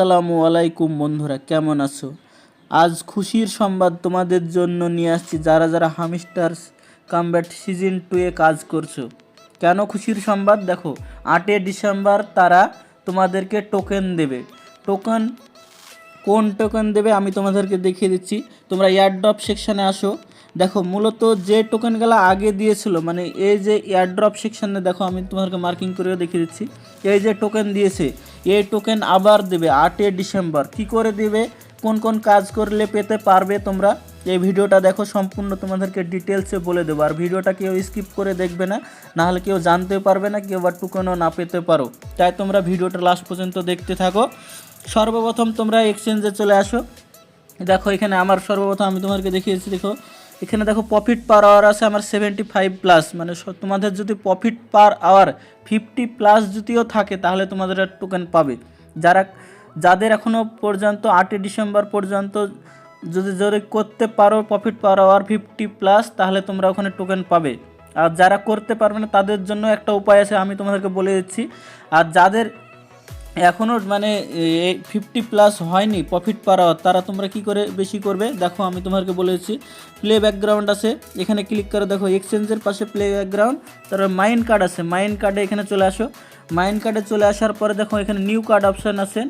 আসসালামু আলাইকুম বন্ধুরা, কেমন আছো? আজ খুশির সংবাদ তোমাদের জন্য নিয়ে আসছি। যারা যারা হামিস্টার কামব্যাট সিজন টু এ কাজ করছ, কেন খুশির সংবাদ? দেখো, আটই ডিসেম্বর তারা তোমাদেরকে টোকেন দেবে। টোকেন কোন টোকেন দেবে আমি তোমাদেরকে দেখিয়ে দিচ্ছি। তোমরা এয়ারড্রপ সেকশানে আসো। দেখো, মূলত যে টোকেনগুলো আগে দিয়েছিল মানে এই যে এয়ারড্রপ সেকশানে দেখো, আমি তোমাকে মার্কিং করেও দেখিয়ে দিচ্ছি। এই যে টোকেন দিয়েছে, এই টোকেন আবার দেবে আটই ডিসেম্বর। কি করে দেবে? কোন কোন কাজ করলে পেতে পারবে তোমরা? এই ভিডিওটা দেখো, সম্পূর্ণ তোমাদেরকে ডিটেলসে বলে দেবো। আর ভিডিওটা কেউ স্কিপ করে দেখবে না, নাহলে কেউ জানতে পারবে না, কেউ আবার টোকেনও না পেতে পারো। তাই তোমরা ভিডিওটা লাস্ট পর্যন্ত দেখতে থাকো। সর্বপ্রথম তোমরা এক্সচেঞ্জে চলে আসো। দেখো, এখানে আমার সর্বপ্রথম আমি তোমাদেরকে দেখিয়েছি, দেখো। এখানে দেখো প্রফিট পার আওয়ার আছে আমার সেভেন্টি ফাইভ প্লাস মানে তোমাদের যদি profit per hour fifty plus যদিও থাকে, তাহলে তোমাদের টোকেন পাবে। যারা, যাদের এখনও পর্যন্ত আটই ডিসেম্বর পর্যন্ত যদি যদি করতে পারো profit per hour fifty plus তাহলে তোমরা ওখানে টোকেন পাবে। আর যারা করতে পারবে না, তাদের জন্য একটা উপায় আছে, আমি তোমাদেরকে বলে দিচ্ছি। আর যাদের এখনও মানে ফিফটি প্লাস হয়নি প্রফিট পার আওয়ার তারা তোমরা কি করে বেশি করবে? দেখো, আমি তোমাকে বলেছি প্লে ব্যাকগ্রাউন্ড আছে, এখানে ক্লিক করে দেখো এক্সচেঞ্জের পাশে প্লে ব্যাকগ্রাউন্ড তারপর মাইন্ড কার্ড আছে মাইন্ড কার্ডে এখানে চলে আসো মাইন্ড কার্ডে চলে আসার পরে দেখো, এখানে নিউ কার্ড অপশান আছে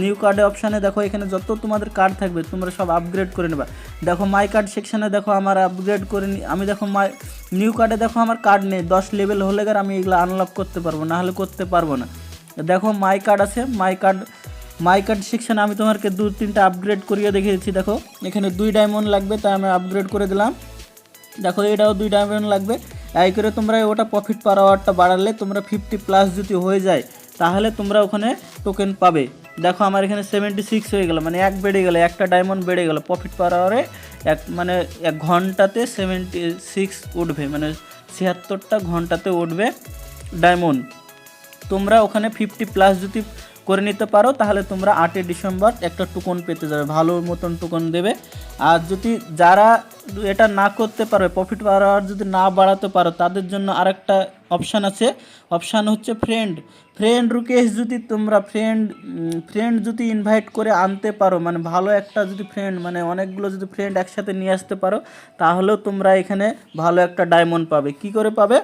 নিউ কার্ডে অপশানে দেখো, এখানে যত তোমাদের কার্ড থাকবে, তোমরা সব আপগ্রেড করে নেবা। দেখো মাই কার্ড সেকশানে দেখো, আমার আপগ্রেড করে আমি দেখো মাই নিউ কার্ডে দেখো, আমার কার্ড নেই, দশ লেভেল হলে গেলে আমি এগুলো আনলক করতে পারব না হলে করতে পারব না। দেখো মাই কার্ড আছে। মাই কার্ড মাই কার্ড সেকশানে আমি তোমাকে দু, তিনটা আপগ্রেড করিয়ে দেখিয়েছি, দেখো। এখানে দুই ডায়মন্ড লাগবে, তাই আমি আপগ্রেড করে দিলাম। দেখো, এটাও দুই ডায়মন্ড লাগবে। এই করে তোমরা ওটা প্রফিট পার আওয়ারটা বাড়ালে তোমরা ফিফটি প্লাস যদি হয়ে যায়, তাহলে তোমরা ওখানে টোকেন পাবে। দেখো, আমার এখানে সেভেন্টি সিক্স হয়ে গেল মানে এক বেড়ে গেলো, একটা ডায়মন্ড বেড়ে গেলো। প্রফিট পার আওয়ারে এক মানে এক ঘন্টাতে সেভেন্টি সিক্স উঠবে মানে ছিয়াত্তরটা ঘন্টাতে উঠবে ডায়মন্ড তোমরা ওখানে ফিফটি প্লাস যদি করে নিতে পারো, তাহলে তোমরা আটই ডিসেম্বর একটা টুকন পেতে যাবে, ভালো মতন টুকন দেবে। আর যদি যারা এটা না করতে পারবে প্রফিট পাওয়ার যদি না বাড়াতে পারো, তাদের জন্য আরেকটা অপশান আছে। অপশান হচ্ছে ফ্রেন্ড ফ্রেন্ড রুকেশ যদি তোমরা ফ্রেন্ড ফ্রেন্ড যদি ইনভাইট করে আনতে পারো মানে ভালো একটা যদি ফ্রেন্ড মানে অনেকগুলো যদি ফ্রেন্ড একসাথে নিয়ে আসতে পারো, তাহলেও তোমরা এখানে ভালো একটা ডায়মন্ড পাবে। কি করে পাবে?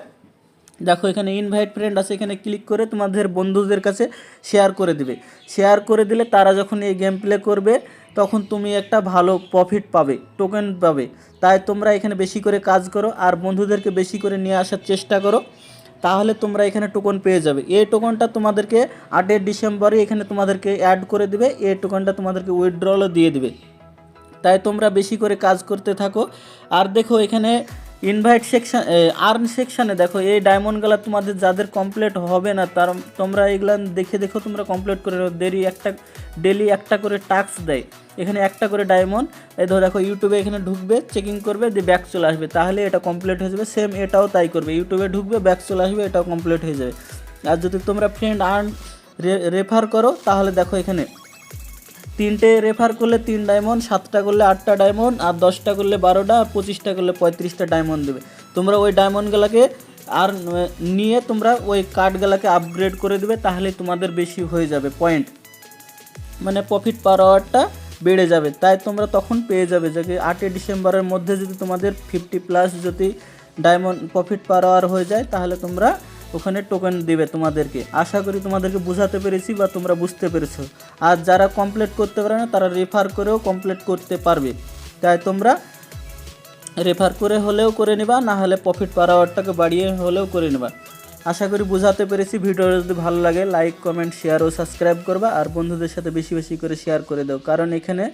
দেখো, এখানে ইনভাইট ফ্রেন্ড আছে, এখানে ক্লিক করে তোমাদের বন্ধুদের কাছে শেয়ার করে দিবে। শেয়ার করে দিলে তারা যখন এই গেম প্লে করবে, তখন তুমি একটা ভালো প্রফিট পাবে টোকেন পাবে। তাই তোমরা এখানে বেশি করে কাজ করো আর বন্ধুদেরকে বেশি করে নিয়ে আসার চেষ্টা করো, তাহলে তোমরা এখানে টোকন পেয়ে যাবে। এই টোকনটা তোমাদেরকে আটের ডিসেম্বরে এখানে তোমাদেরকে অ্যাড করে দিবে, এই টোকনটা তোমাদেরকে উইথড্রলও দিয়ে দিবে। তাই তোমরা বেশি করে কাজ করতে থাকো। আর দেখো, এখানে ইনভাইট সেকশন আর্ন সেকশানে দেখো, এই ডায়মন্ডগুলো তোমাদের যাদের কমপ্লিট হবে না, তার, তোমরা এগুলো দেখে দেখো, তোমরা কমপ্লিট করে দেরি একটা ডেলি একটা করে টাস্ক দেয়। এখানে একটা করে ডায়মন্ড এই ধরো দেখো ইউটিউবে এখানে ঢুকবে চেকিং করবে, দিয়ে ব্যাক চলে আসবে। তাহলে এটা কমপ্লিট হয়ে যাবে সেম এটাও তাই করবে। ইউটিউবে ঢুকবে ব্যাক চলে আসবে, এটাও কমপ্লিট হয়ে যাবে। আর যদি তোমরা ফ্রেন্ড আর্ন রেফার করো, তাহলে দেখো এখানে তিনটে রেফার করলে তিন ডায়মন্ড সাতটা করলে আটটা ডায়মন্ড আর দশটা করলে বারোটা, আর পঁচিশটা করলে পঁয়ত্রিশটা ডায়মন্ড দেবে। তোমরা ওই ডায়মন্ডগুলোকে আর নিয়ে তোমরা ওই কার্ডগুলোকে আপগ্রেড করে দেবে, তাহলে তোমাদের বেশি হয়ে যাবে পয়েন্ট মানে প্রফিট পার আওয়ারটা বেড়ে যাবে। তাই তোমরা তখন পেয়ে যাবে যে আটই ডিসেম্বরের মধ্যে যদি তোমাদের ফিফটি প্লাস যদি ডায়মন্ড প্রফিট পার আওয়ার হয়ে যায়, তাহলে তোমরা ওখানে টোকেন দিবে তোমাদেরকে। আশা করি তোমাদেরকে বোঝাতে পেরেছি বা তোমরা বুঝতে পেরেছ। আর যারা কমপ্লিট করতে পারে না, তারা রেফার করেও কমপ্লিট করতে পারবে। তাই তোমরা রেফার করে হলেও করে নেবা, না হলে প্রফিট পার আওয়ারটাকে বাড়িয়ে হলেও করে নেবা। আশা করি বোঝাতে পেরেছি। ভিডিও যদি ভালো লাগে লাইক কমেন্ট শেয়ার ও সাবস্ক্রাইব করবা। আর বন্ধুদের সাথে বেশি বেশি করে শেয়ার করে দাও। কারণ এখানে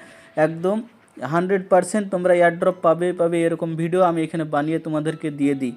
একদম হান্ড্রেড পারসেন্ট তোমরা এয়ারড্রপ পাবে পাবে এরকম ভিডিও আমি এখানে বানিয়ে তোমাদেরকে দিয়ে দিই।